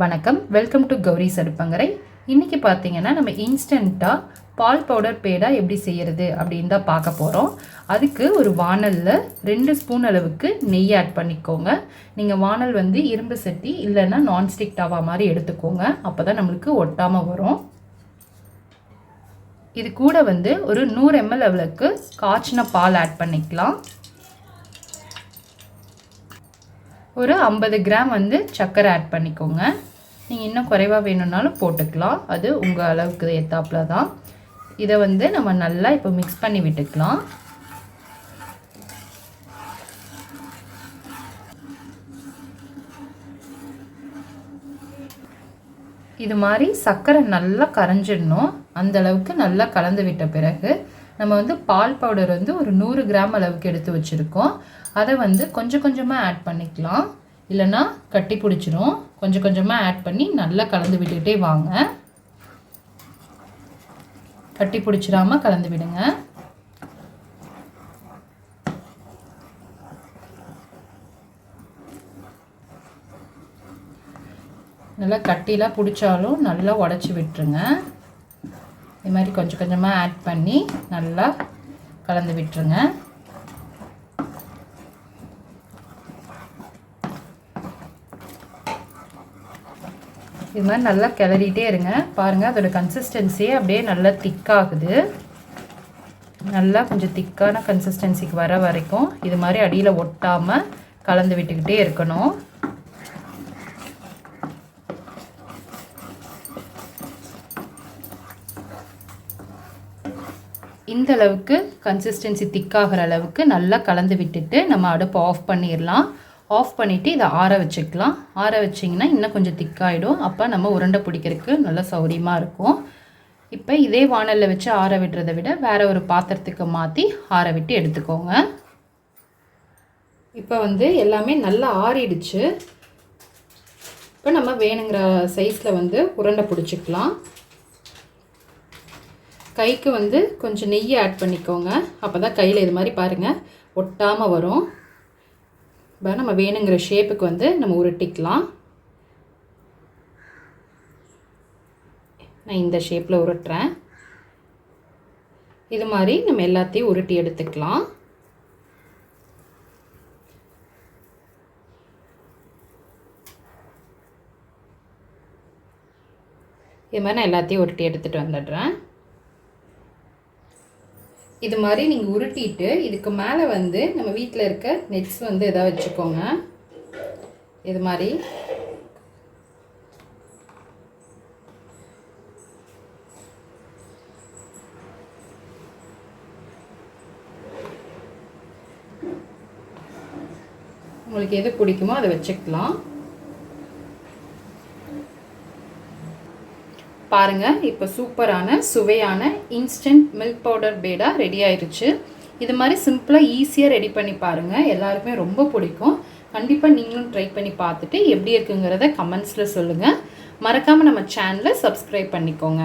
வணக்கம். Welcome to Gowri சருப்பங்கரை இன்றைக்கி பார்த்தீங்கன்னா நம்ம இன்ஸ்டண்ட்டாக பால் பவுடர் பேடா எப்படி செய்கிறது அப்படின்னு தான் பார்க்க போகிறோம் அதுக்கு ஒரு வானலில் ரெண்டு ஸ்பூன் அளவுக்கு நெய் ஆட் பண்ணிக்கோங்க. நீங்கள் வானல் வந்து இரும்பு சட்டி இல்லைன்னா நான்ஸ்டிக் டவா மாதிரி எடுத்துக்கோங்க. அப்போ தான் நம்மளுக்கு ஒட்டாமல் வரும். இது கூட வந்து ஒரு நூறு எம்எல் அளவுக்கு காய்ச்சின பால் ஆட் பண்ணிக்கலாம். ஒரு ஐம்பது கிராம் வந்து சர்க்கரை ஆட் பண்ணிக்கோங்க. நீங்கள் இன்னும் குறைவாக வேணும்னாலும் போட்டுக்கலாம். அது உங்கள் அளவுக்கு ஏற்றாப்புல தான். இதை வந்து நம்ம நல்லா இப்போ மிக்ஸ் பண்ணி விட்டுக்கலாம். இது மாதிரி சர்க்கரை நல்லா கரைஞ்சிடணும். அந்த அளவுக்கு நல்லா கலந்து விட்ட பிறகு நம்ம வந்து பால் பவுடர் வந்து ஒரு நூறு கிராம் அளவுக்கு எடுத்து வச்சுருக்கோம். அதை வந்து கொஞ்சம் கொஞ்சமாக ஆட் பண்ணிக்கலாம். இல்லைன்னா கட்டி பிடிச்சிரும். கொஞ்சம் கொஞ்சமாக ஆட் பண்ணி நல்லா கலந்து விட்டுக்கிட்டே வாங்க. கட்டி பிடிச்சிடாம கலந்து விடுங்க. நல்லா கட்டிலாம் பிடிச்சாலும் நல்லா உடச்சி விட்டுருங்க. இது மாதிரி கொஞ்சம் கொஞ்சமாக ஆட் பண்ணி நல்லா கலந்து விட்டுருங்க. இது மாதிரி நல்லா கிளறிட்டே இருங்க. பாருங்கள் அதோட கன்சிஸ்டன்சியே அப்படியே நல்லா திக்காகுது நல்லா கொஞ்சம் திக்கான கன்சிஸ்டன்சிக்கு வர வரைக்கும் இது மாதிரி அடியில் ஒட்டாமல் கலந்து விட்டுக்கிட்டே இருக்கணும். இந்த அளவுக்கு கன்சிஸ்டன்சி திக்காகிற அளவுக்கு நல்லா கலந்து விட்டுட்டு நம்ம அடுப்பை ஆஃப் பண்ணிடலாம் ஆஃப் பண்ணிவிட்டு இதை ஆற வச்சுக்கலாம். ஆற வச்சிங்கன்னா இன்னும் கொஞ்சம் திக்காயிடும். அப்போ நம்ம உருண்டை பிடிக்கிறதுக்கு நல்லா சௌரியமாக இருக்கும். இப்போ இதே வானலில் வச்சு ஆற விடுறதை விட வேறு ஒரு பாத்திரத்துக்கு மாற்றி ஆற விட்டு எடுத்துக்கோங்க. இப்போ வந்து எல்லாமே நல்லா ஆறிடுச்சு. இப்போ நம்ம வேணுங்கிற சைஸில் வந்து உருண்டை பிடிச்சிக்கலாம். கைக்கு வந்து கொஞ்சம் நெய்யை ஆட் பண்ணிக்கோங்க. அப்போ தான் கையில் இது மாதிரி பாருங்கள் ஒட்டாமல் வரும். இப்போ நம்ம வேணுங்கிற ஷேப்புக்கு வந்து நம்ம உருட்டிக்கலாம். நான் இந்த ஷேப்பில் உருட்டுறேன். இது மாதிரி நம்ம எல்லாத்தையும் உருட்டி எடுத்துக்கலாம். இது மாதிரி நான் எல்லாத்தையும் உருட்டி எடுத்துகிட்டு வந்துடுறேன். இது மாதிரி நீங்கள் உருட்டிட்டு இதுக்கு மேலே வந்து நம்ம வீட்டில் இருக்க நெட்ஸ் வந்து எதாவது வச்சுக்கோங்க. இது மாதிரி. உங்களுக்கு எது பிடிக்குமோ அதை வச்சுக்கலாம். பாருங்கள் இப்போ சூப்பரான சுவையான instant milk powder peda ready ஆயிடுச்சு இது மாதிரி சிம்பிளாக ஈஸியாக ரெடி பண்ணி பாருங்கள் எல்லாருக்குமே ரொம்ப பிடிக்கும். கண்டிப்பாக நீங்களும் ட்ரை பண்ணி பார்த்துட்டு எப்படி இருக்குங்கிறத கமெண்ட்ஸில் சொல்லுங்கள் மறக்காமல் நம்ம சேனலை சப்ஸ்கிரைப் பண்ணிக்கோங்க.